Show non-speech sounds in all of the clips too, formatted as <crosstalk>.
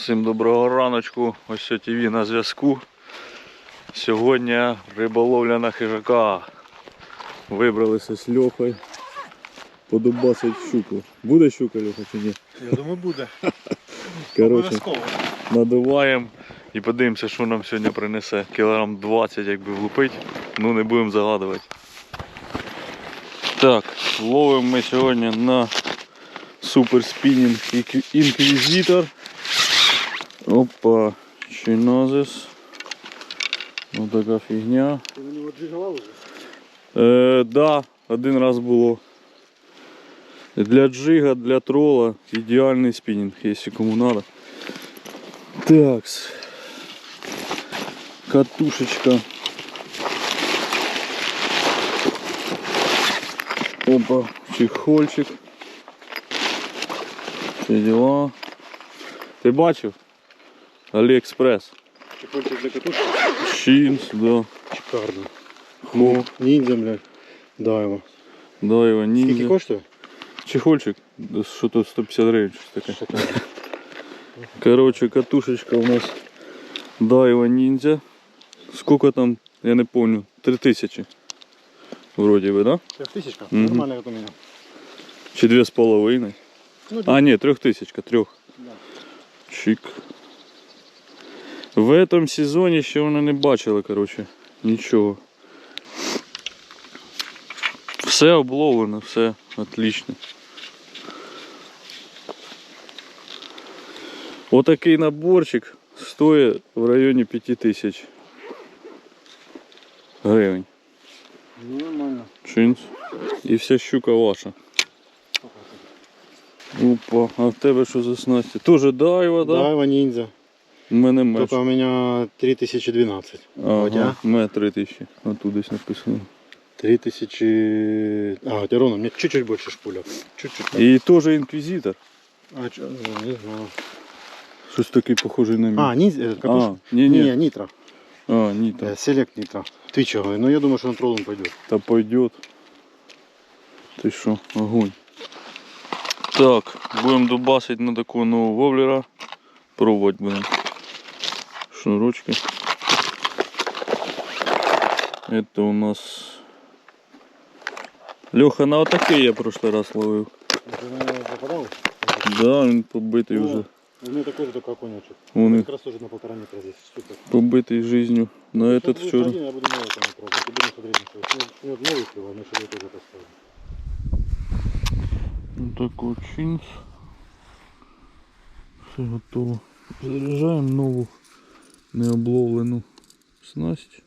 Всім доброго раночку. Ось ТВ на зв'язку. Сьогодні риболовля на хижака. Вибралися з Льохою. Подобасить щуку. Буде щука, Льоха, чи ні? Я думаю, буде. <laughs> Коротше, надуваємо і подивимося, що нам сьогодні принесе. Кілограм 20, якби влупить. Ну не будемо загадувати. Так, ловимо ми сьогодні на супер спінінг інквізитор. Опа, чинозис. Ось така фігня. Ти на нього двигала вже? Е, да, один раз було. Для джига, для трола ідеальний спінінг, якщо кому надо. Такс. Катушечка. Опа, чехольчик. Все дела. Ти бачив? Аліекспрес. Чехольчик для катушки? Чинс, да. Шикарно. Хо, Ніндзя, блядь. Да, його. да, його Скільки коштує? Чехольчик, що тут 150 гривень, щось таке. Шикарно. Короче, катушечка у нас Дайва Ниндзя. Сколько там, я не помню, 3000. Вроде бы, да? Трехтысячка? Мгм. Нормально, как у меня. Чи две с половиной. Ну, А, ні, трьохтисячка, трьох. Да. Чик. В этом сезоні ще вони не бачили, короче, нічого. Все обловлено, все отлично. Отакий наборчик стоїть в районі 5000 гривень. Нормально. Чинц. І вся щука ваша. Опа, а в тебе що за снасті? Тоже дайва, да? Да, его ниндзя. У мене меч. Только у меня 3012. У Ага, тебя? у мене 3000. А тут десь написано. 3000... А, у тебя ровно, у меня чуть-чуть больше шпулек. Чуть-чуть. так. І теж інквізитор. А, чё, ну, не знаю. Щось такий похожий на мій. А, ниндзя, э, а катушка? ні, ні. Не, нитро. А, ні, там. Э, Селект нитро. Твичевый. Ну, я думаю, что на троллом пойдет. Та пойдет. Ти що, огонь. Так, будемо дубасити на такого нового воблера. Пробувати будемо. шнурочка. Это у нас... Леха, на вот такие я в прошлый раз ловил. Да, он побитый О, уже. У меня такой же только оконечек. Он как раз тоже на полтора метра здесь. Супер. Побитый жизнью. На ну, этот вчера. Один, я буду на этом пробовать. Я буду смотреть на все. Нет, ну, ну, новый клювал, но еще тоже поставлю. Вот ну, такой чинс. Все готово. Заряжаем новую необловлену снасть.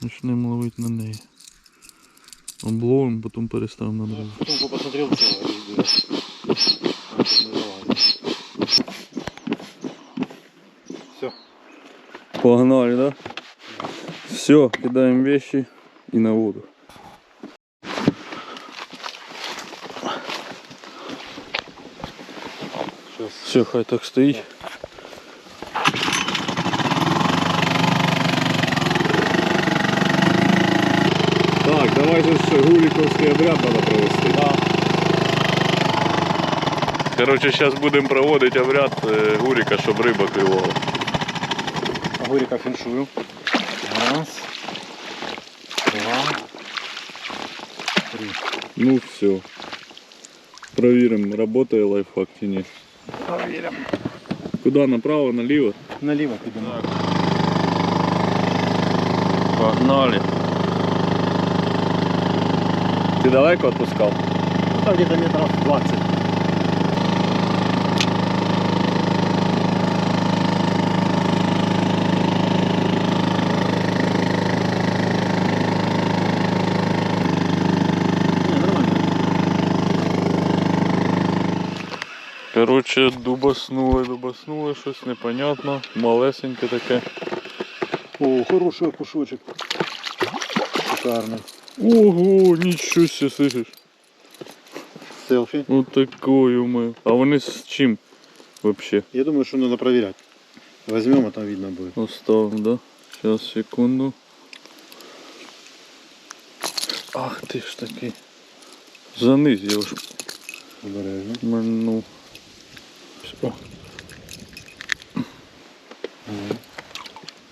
Почнемо ловити на неї. Обловимо, потім переставимо на. Потом посмотрел видео. Все. Погнали, да? Все, кидаем вещи и на воду. Все, хай так стоїть. Так, давай же ще гуліковський обряд треба провести. Да. Короче, зараз будемо проводити обряд е, гуріка, щоб риба клювала. Огурика феншую. Раз. Два. Три. Ну все. Проверим, работает лайфхак чи ні. Проверим. Куда? Направо? Налево пойдем. Погнали. Ти далеко відпускав? Ну, там где-то метров 20. Короче, дубаснули, дубаснули, щось непонятно. Малесеньке таке. О, хороший окушочек. Шикарный. Ого, нічого себе, слышиш? Селфи. Вот такой ми. А вони з чим вообще? Я думаю, что надо проверять. Возьмем, а там видно будет. Оставим, да? Сейчас, секунду. Ах ти ж такий. Занизь його ж. Обережно. Мальну.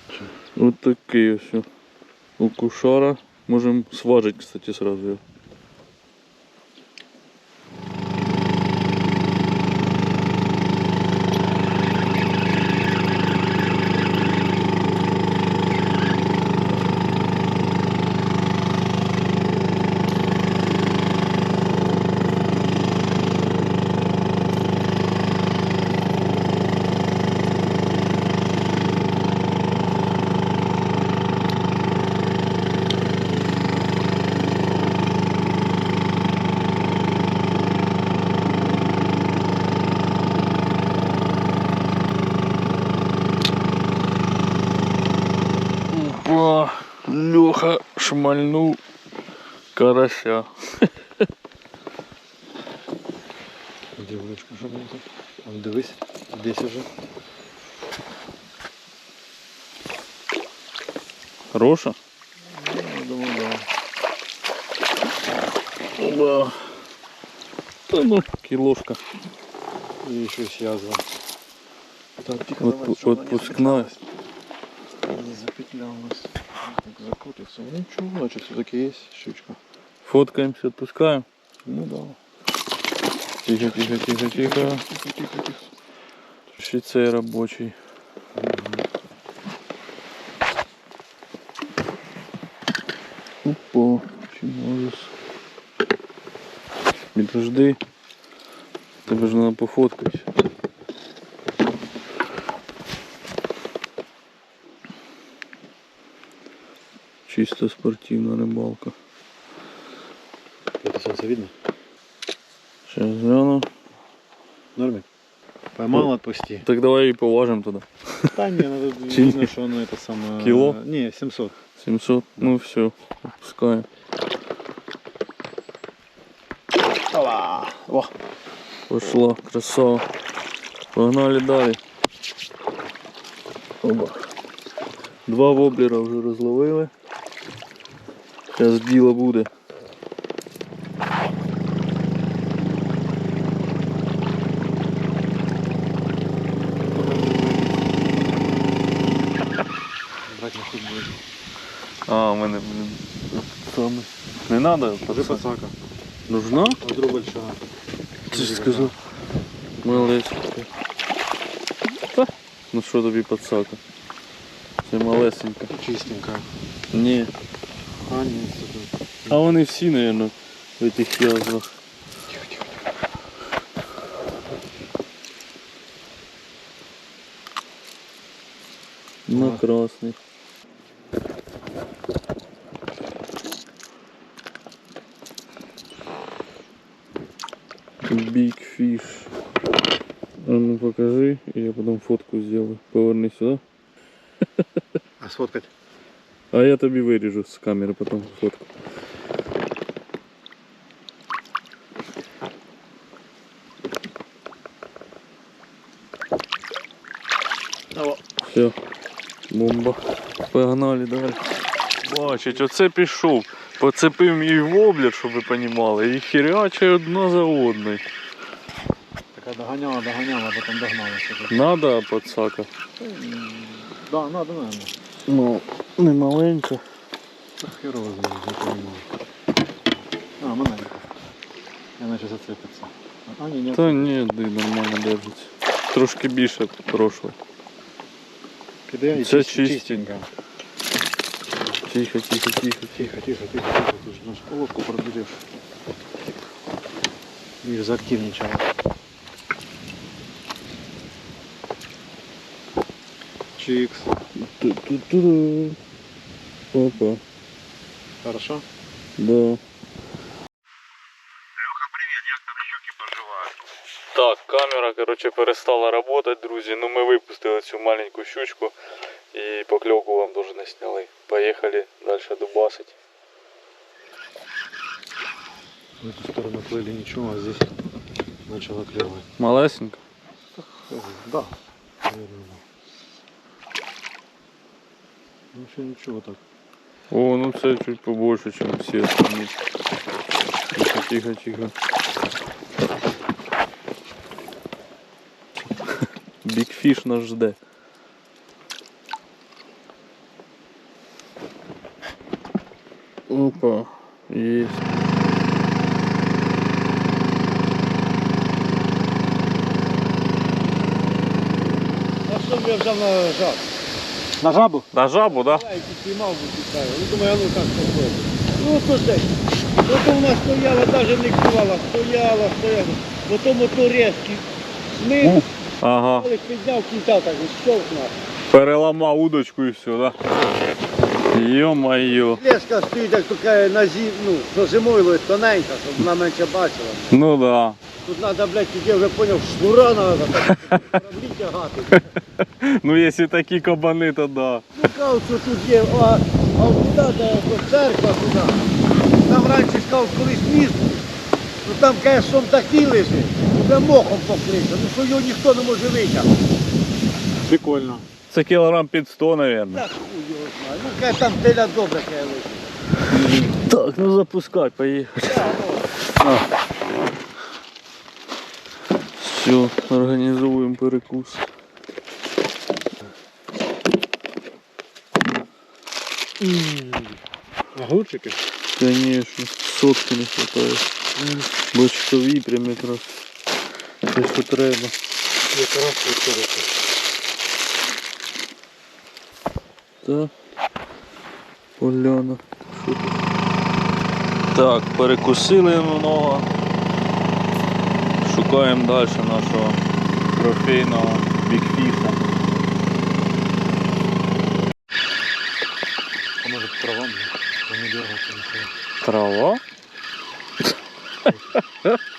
Все. Вот такий ось. У кушара. Можем сважить, кстати, сразу його. шмальнул карася. Где удочка жирненько? Дивись, десь уже. Хороша? Ну, думаю, да. Оба. Та ну, ну киложка. И еще есть язва. От, отпускная. Не запетля у нас. Закрутился. Ну, ничего, значит, все-таки есть щучка. Фоткаемся, отпускаем. Ну да. Тихо, тихо, тихо, тихо. тихо, тихо. Щицей рабочий. Угу. Опа, чинозус. Медожды. Тебе же надо пофоткать. Чисто спортивна рибалка. Это солнце видно? Сейчас гляну. Норме? Поймал, отпусти. Так давай і поважимо туди. Да не, надо <laughs> видно, что оно это самое... Кило? Не, 700. 700. Ну все, отпускаем. Опа! О, Пошла, красава. Погнали далі. Оба. Два воблера вже розловили. Зараз діло буде. брать на хуй будет. А, у мене, блін. Саме. Не треба, Уже пацака. Нужна? А вдруг большая. Ти ж сказав. Малесенька. Та, Ну що тобі пацака? Це малесенька. Чистенькая. Ні. А, нет, это... А вони всі, наверное, в этих язвах. На красный. Big fish. А ну покажи, и я потом фотку сделаю. Поверни сюда. А сфоткать? А я тобі виріжу з камери потом фотку. Все, бомба. Погнали далі. Бачить, оце пішов. Поцепив мій воблер, щоб ви розуміли, і хіряче одна за одною. Такая догоняла, догоняла, а потом догнала. Надо пацака. Да, надо, наверное. Ну, не маленька. Херово знаю. А, маленько. Я начал зацепиться. А, не, не. Та ні, ди, нормально держиться. Трошки більше прошло. Кидай, Це чист- чистенько. Тихо, тихо, тихо. Тихо, тихо, тихо, тихо, ты же наш полотку проберешь. Видишь, заактивничала. Чикс Ту-ту-ту. Опа, Хорошо? да. Так, камера, короче, перестала работать, друзі. Ну ми випустили цю маленьку щучку і покльовку вам дуже не сняли. Поїхали далі дубасить. В эту сторону плыли ничего, а здесь начало клевать. Малесенька. Да. Наверное, да. Ну все нічого так. О, ну це чуть побольше, чем все. остальні. Тихо, тихо, тихо. Бікфіш нас жде. Опа, есть. А що я взяв на жар? На жабу? На жабу, да? Ну думаю, а ну так попробуй. Ну то ж. Ото вона стояла, навіть не клювала, стояла, стояла. Потім ото резкий. Смив, Ага. але підняв кінця так, і щовкнув. Переламав удочку і все, да? Йо-моє. Леска стоїть, як така на зим, ну, що зимою ловить, тоненька, щоб вона менше бачила. Ну да. Тут треба, блядь, я вже поняв, шнура треба, так, <laughs> кораблі тягати. <laughs> Ну якщо такі кабани, то да. Ну кажуть, що тут є, а, а туди, де церква туди. Там раніше сказав, колись міст, ну там, каже, сом такий лежить, вже мохом покрився, ну що його ніхто не може витягнути. Прикольно. Це кілограм під 100, мабуть. Так. Ну каже, там теля каже лежить. Так, ну запускай, поїхали. Все, організовуємо перекус. Огурчики? Конечно, сотки не хватає. Бочкові прям якраз. Те, що треба. Якраз відкорити. Так. Поляна. Так, перекусили много. Шукаємо далі нашого трофейного бікфіша. А може трава не дергаться нихуя. Трава?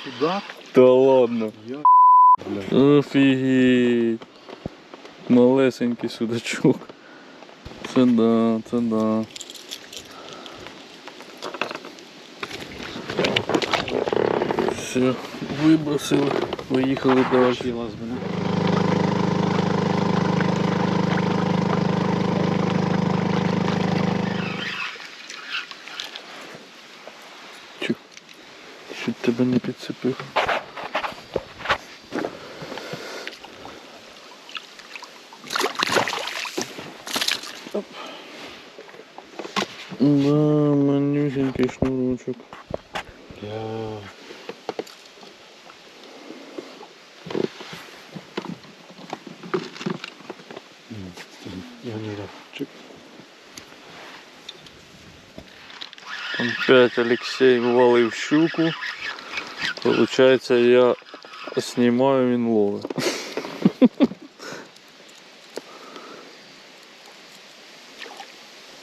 Сюда? Та ладно. Офігеть. Малесенький судачок. Це да, це да. Все, вибросили, поїхали далі. З Чуть тебе не підцепив. Оп. Да, манюсенький шнурочок. Я... М, Я не рад. Чик. Опять Алексей ввалив щуку. Получается, я снимаю він ловить. <laughs>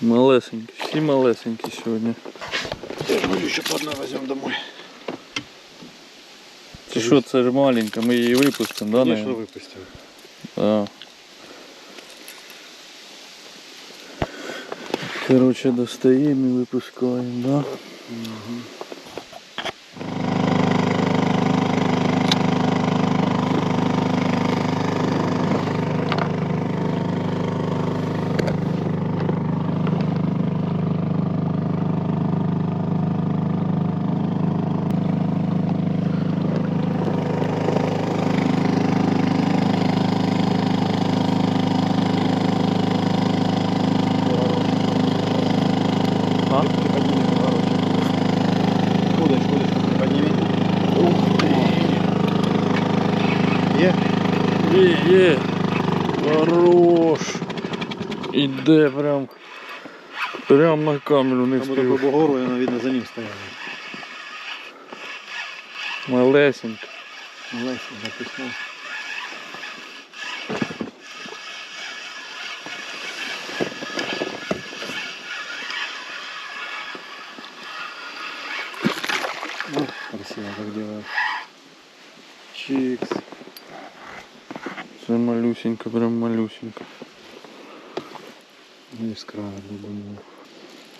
Малесенькі, всі малесенькі сьогодні. Я говорю, еще по одной возьмем домой. Чи що це ж маленька, ми її випустимо, да? Конечно, выпустим. Да. Короче, достаємо і випускаємо, да? А? Приподними, короче. Удочку, удочку приподними. Ух ты. Е? Є. Хорош. Іде прям. Прям на камеру не Там вот такой встиг. бугор, и видно, за ним стояла. Малесенька. Запустил. Ну, красиво так делают. Чикс. Це малюсенька, прям малюсенька. Ну, искра глубину.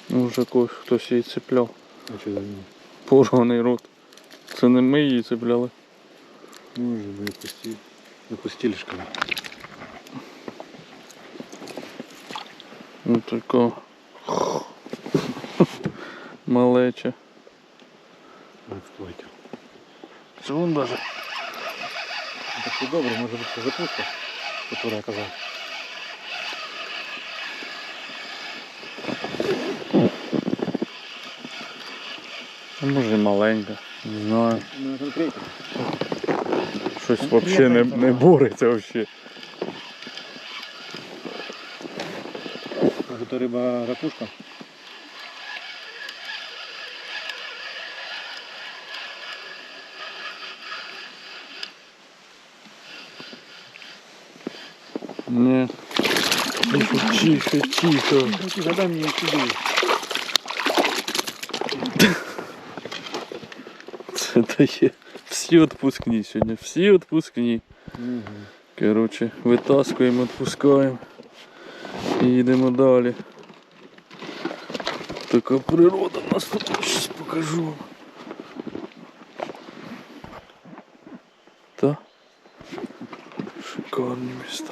Ну вже когось хтось її цепляв. А что за ним? Порваний рот. Це не ми її цепляли. Ну, уже выпустили. Выпустили шкаф. Ну така. Малеча. Отстойте. Це вон даже. Так все добре, може бути запустка. которую я казав. А може і маленька. Не знаю. Ну, конкретно. Щось взагалі не, не бореться взагалі. Может, это рыба ракушка? Ні. Тихо, тихо, тихо. Ну, Задай мне сюда. <laughs> Це дає. Всі відпускні сьогодні, всі відпускні. Коротше, витаскуємо, відпускаємо. І йдемо далі. Така природа в нас тут щось покажу. Та шикарні міста.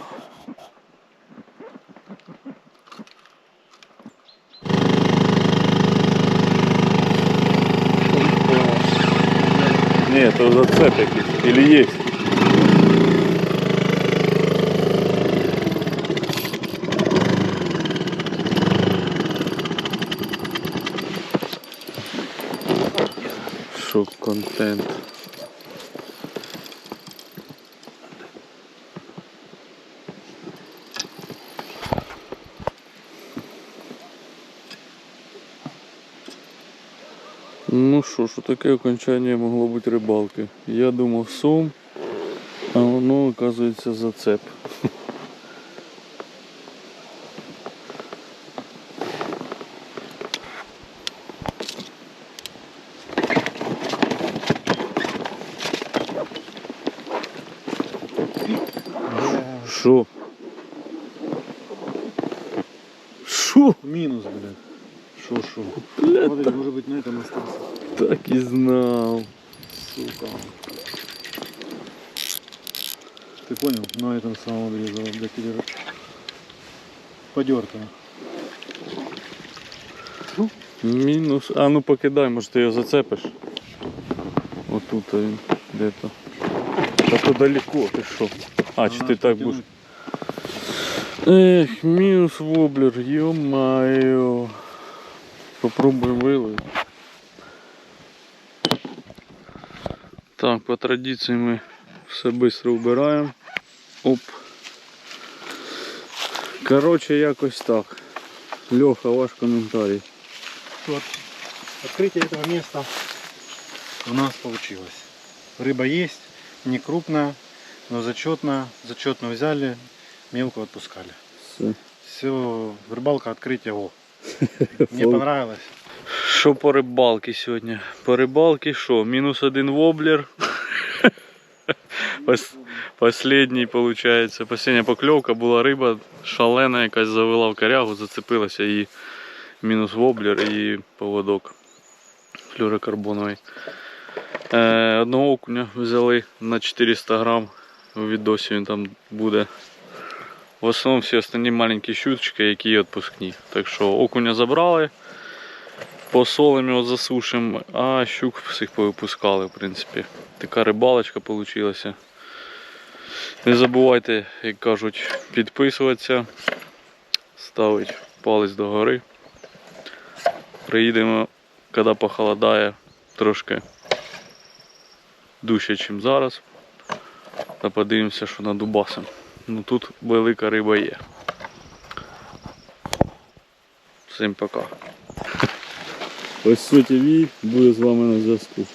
Ні, это зацеп якийсь. Или есть. Шок контент. Ну що таке окончання могло бути рибалки. Я думав сум, а воно оказується зацеп. Подерто. Мінус. А ну покидай, може ти його зацепиш. Отут він де-то. Та то далеко, ти що? А, чи ти так будеш? Ех, мінус воблер, ё-моё. Попробуем виловити. Так, по традиції ми все швидко вбираємо. Оп. Коротше, якось так. Льоха, ваш коментарій. Вот. Открытие этого места у нас получилось. Рыба есть, не крупная, но зачетная. Зачетную взяли, мелкую отпускали. Все. Все, рыбалка открытие. О. <laughs> Мне Фу. понравилось. Що по рибалки сьогодні? По рибалки що? Мінус один воблер. <laughs> Пос- Последній, виходить, последня покльовка була риба, шалена якась завела в корягу, зацепилася і мінус воблер і поводок флюрокарбоновий. Е, одного окуня взяли на 400 грам. У відосі він там буде. В основному всі останні маленькі щучки, які відпускні. Так що окуня забрали посолимо його засушимо, а щук всіх повипускали, в принципі. Така рибалочка вийшла. Не забувайте, як кажуть, підписуватися, ставити палець догори. Приїдемо, коли похолодає, трошки дужче, ніж зараз. Та подивимося, що на Дубасом. Ну тут велика риба є. Всім пока. Ось ТВ буде з вами на зв'язку.